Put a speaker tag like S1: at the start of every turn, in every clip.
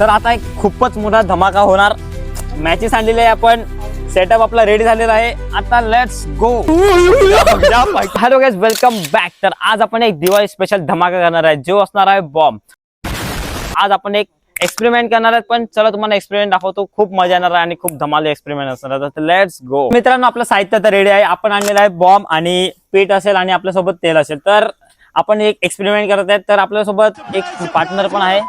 S1: तर आता एक खूपच मोठा धमाका होणार. मॅचेस आणलेले आहे आपण. सेटअप आपला रेडी झालेला आहे. आता let's go hello guys welcome back तर आज आपण एक दिवाळी स्पेशल धमाका करणार आहे. जो असणार आहे बॉम्ब आज आपण एक एक्सपेरिमेंट करणार आहेत पण चला तुम्हाला एक्सपेरिमेंट दाखवतो. खूप मजा येणार आहे आणि खूप धमाल एक्सपेरिमेंट असणार तर लेट्स गो मित्रांनो आपलं साहित्य तर रेडी आहे. आपण आणलेलं आहे बॉम्ब आणि पीठ असेल आणि आपल्यासोबत तेल असेल. तर आपण एक एक्सपेरिमेंट करत आहेत. तर आपल्यासोबत एक पार्टनर पण आहे.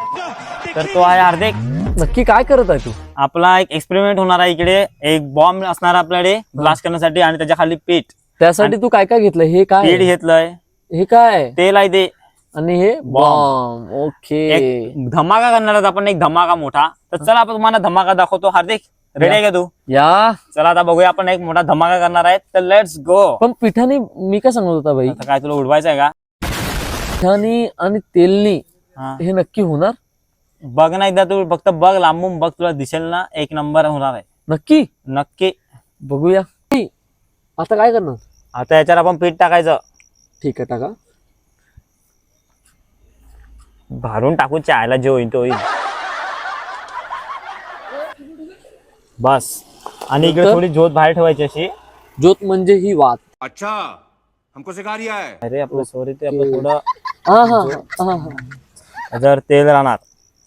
S1: तर तो आहे हार्दिक.
S2: नक्की काय करत आहे तू?
S1: आपला एक एक्सपेरिमेंट होणार आहे इकडे. एक बॉम्ब असणार आपल्याकडे ब्लास्ट करण्यासाठी आणि त्याच्याखाली पीठ.
S2: त्यासाठी तू काय काय घेतलं हे काय
S1: पीठ घेतलंय.
S2: हे काय
S1: तेल आहे ते.
S2: आणि हे बॉम्ब ओके.
S1: एक धमाका करणार आहेत आपण एक धमाका मोठा. तर चला आपण तुम्हाला धमाका दाखवतो. हार्दिक रेडी आहे का तू?
S2: या.
S1: चला आता बघूया आपण एक मोठा धमाका करणार आहे तर लेट्स गो
S2: पण पिठाने मी काय सांगत होता
S1: आता काय तुला उडवायचं आहे का?
S2: पिठाने आणि तेलनी
S1: हा.
S2: हे नक्की होणार?
S1: बघ ना एकदा तू फक्त बघ लांबून बघ तुला दिसेल ना एक नंबर होणार आहे.
S2: नक्की?
S1: नक्की.
S2: बघूया. आता काय करणार?
S1: आता याच्यावर आपण पीठ टाकायचं.
S2: ठीक आहे टाका.
S1: भारून टाकू चायला जे होईल तो होईल. बस. आणि इकडे
S2: नंतर?
S1: थोडी ज्योत बाहेर ठेवायची अशी.
S2: ज्योत म्हणजे ही वात.
S3: अच्छा हमको सिखा रिया है.
S1: अरे आपलं सॉरी ते आपलं थोडं
S2: हा हा हा, हा.
S1: तेल राहणार.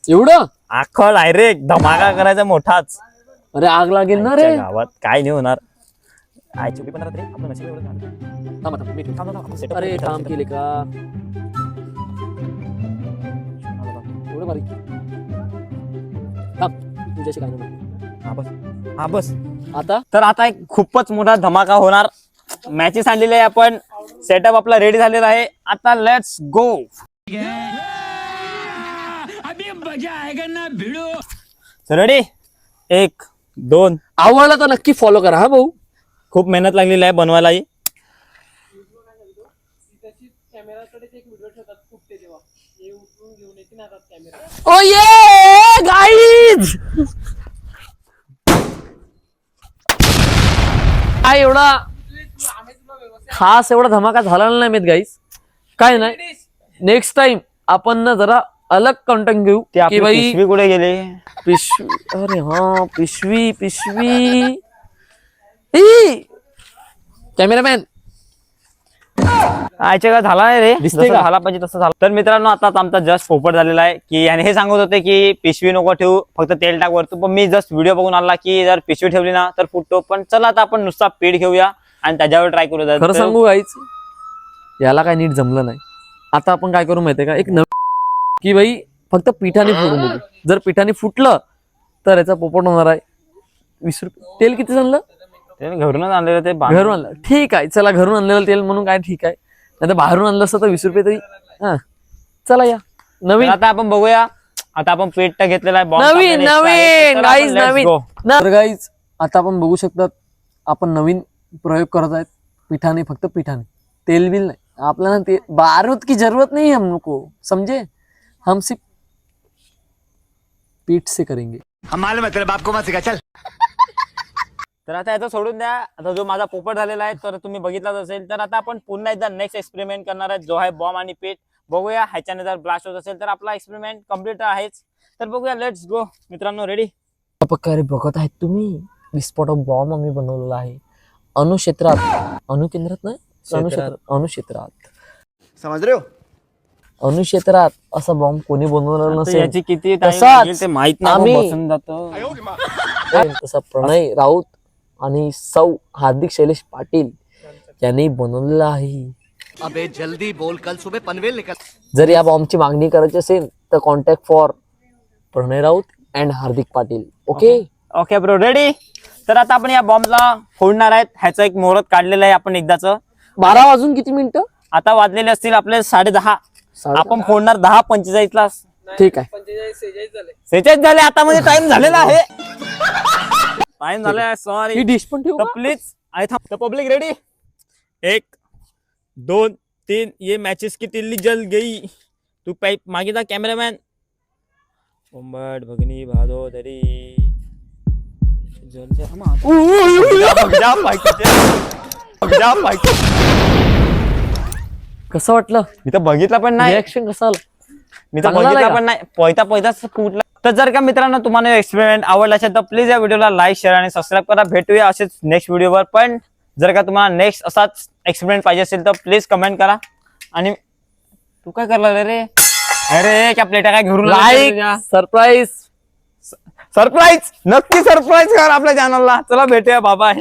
S2: एवढं?
S1: अख्खं डायरेक्ट धमाका करायचा मोठाच.
S2: अरे आग लागेल ना रे.
S1: गावात काय नाही होणार. चुकी पण रे आपलं नशीब एवढं झालं.
S2: थांबा, थांबा, मी ठेवतो.
S1: थांब, थांब, आपण setup
S2: अरे
S1: करू,
S2: काम
S1: setup
S2: केले का?
S1: करू.
S2: एवढं बारीक. थांब तुझ्याशी काय नाही
S1: हा बस. हा बस.
S2: आता?
S1: तर आता एक खूपच मोठा धमाका होणार. मॅचेस आणलेले आहे आपण. सेटअप आपला रेडी झालेला आहे. आता लेट्स गो रेडी एक दोन.
S2: आवडला तर नक्की फॉलो करा हा भाऊ.
S1: खूप मेहनत लागलेली आहे बनवायलाही
S2: ओ ये गाईज काय एवढा खास एवढा धमाका झाला नाही माहीत गाईज काय नाही. नेक्स्ट टाइम आपण ना जरा अलग कंटेंट घेऊ
S1: ते आपली
S2: की बाई
S1: पिशवी कुठे गेली?
S2: पिशवी अरे हा पिशवी पिशवी. कॅमेरामॅन
S1: आयच्या का झाला नाही रे.
S2: का?
S1: झाला पाहिजे तसं झालं. तर मित्रांनो आताच आमचा जस्ट पोपट झालेला आहे की आणि हे सांगत होते की पिशवी नको ठेवू फक्त तेल टाक वरतू पण मी जस्ट व्हिडिओ बघून आला की जर पिशवी ठेवली ना तर फुटतो पण चला आता आपण नुसता पीठ घेऊया आणि त्याच्यावर ट्राय करूया.
S2: खरं
S1: तर-
S2: सांगू गाईच याला काय नीट जमलं नाही. आता आपण काय करू माहितीये का? एक नवीन की बाई फक्त पिठाने फुटून बघू जर पिठाने फुटलं तर याचा पोपट होणार आहे. वीस रुपये. तेल किती आणलं?
S1: ते घरूनच आणलेलं ते.
S2: घरून आणलं. ठीक आहे चला घरून आणलेलं तेल म्हणून काय ठीक आहे. नाही तर बाहेरून आणलं असतं तर वीस रुपये तरी. हा. चला या. नवीन.
S1: आता आपण बघूया. आता आपण तर घेतलेला आहे
S2: नवीन. नवीन. गाईज नवीन. तर गाईज आता आपण बघू शकतात आपण नवीन प्रयोग करत आहेत. पिठाने फक्त पिठाने. तेल बिल नाही. आपल्याला ते बारूद की जरूरत नहीं हमको. समझे? हम सिर्फ पीठ से करेंगे।
S3: हम मालूम है तेरे बाप को मत सिखा चल।
S1: तर आता याचं सोडून द्या. आता जो माझा पोपट झालेला आहे तर तुम्ही बघितलाच असेल. तर आता आपण पुन्हा एकदा नेक्स्ट एक्सपेरिमेंट करणार आहे जो आहे बॉम्ब आणि पीठ. बघूया ह्याच्याने जर ब्लास्ट होत असेल तर आपला एक्सपेरिमेंट कंप्लीट आहेच. तर बघूया लेट्स गो मित्रांनो रेडी
S2: प्रकारे बघत आहेत तुम्ही? विस्फोटक बॉम्ब आम्ही बनवलेला आहे. अणुक्षेत्रात अणुकेंद्रात नाही? अणुक्षेत्रात अणुक्षेत्रात.
S3: समझ रहे हो
S2: अणुक्षेत्रात असा बॉम्ब कोणी बनवलेला नसेल.
S1: याची किती time
S2: तसाच
S1: लागेल ते माहीत नाही
S2: आम्ही-
S1: आपण बसून जातो.
S2: तसा प्रणय राऊत आणि सौ हार्दिक शैलेश पाटील यांनी बनवलेला आहे.
S4: अबे जल्दी बोल कल सुबह पनवेल निकल
S2: जर या बॉम्बची मागणी करायची असेल तर contact for Pranay Raut and Hardik Patil. Okay
S1: okay bro ready तर आता आपण या बॉम्बला फोडणार आहेत. ह्याचं एक मुहूर्त काढलेलं आहे आपण एकदाच.
S2: बारा वाजून किती मिनिटं?
S1: आता वाजलेले असतील आपले साडे दहा आपण फोडणार दहा पंचेचाळीस ला
S2: ठीक आहे
S1: सेचाळीस झाले आता म्हणजे टाइम झालेला आहे टाइम झाला
S2: ही
S1: सॉरी
S2: डिश पण ठेवू?
S1: प्लीज आय थांब पब्लिक रेडी एक दोन तीन ये मैचेस की तिल्ली जल गई तू पाईप मागे जा कॅमेरामॅन कोंबड भगनी भादो तरी जल जा- थांबा. बघ जा पाईप. बघ जा पाईप.
S2: कसं वाटलं?
S1: मी तर बघितला पण नाही.
S2: रिॲक्शन कसं आलं?
S1: मी तर
S2: चांगला
S1: बघितला
S2: नाही
S1: पण नाही. पोयता पोयताच फुटला तर जर का मित्रांनो तुम्हाला एक्सपेरिमेंट आवडला असेल तर प्लीज या व्हिडिओला लाईक शेअर आणि सबस्क्राईब करा. भेटूया असेच नेक्स्ट व्हिडिओवर पण जर का तुम्हाला नेक्स्ट असाच एक्सपेरिमेंट पाहिजे असेल तर प्लीज कमेंट करा. आणि तू काय करला रे? अरे क्या प्लेटा काय घेऊन
S2: लाईक सरप्राईज
S1: सरप्राईज नक्की सरप्राईज कर आपल्या चॅनलला चला भेटूया. बाबा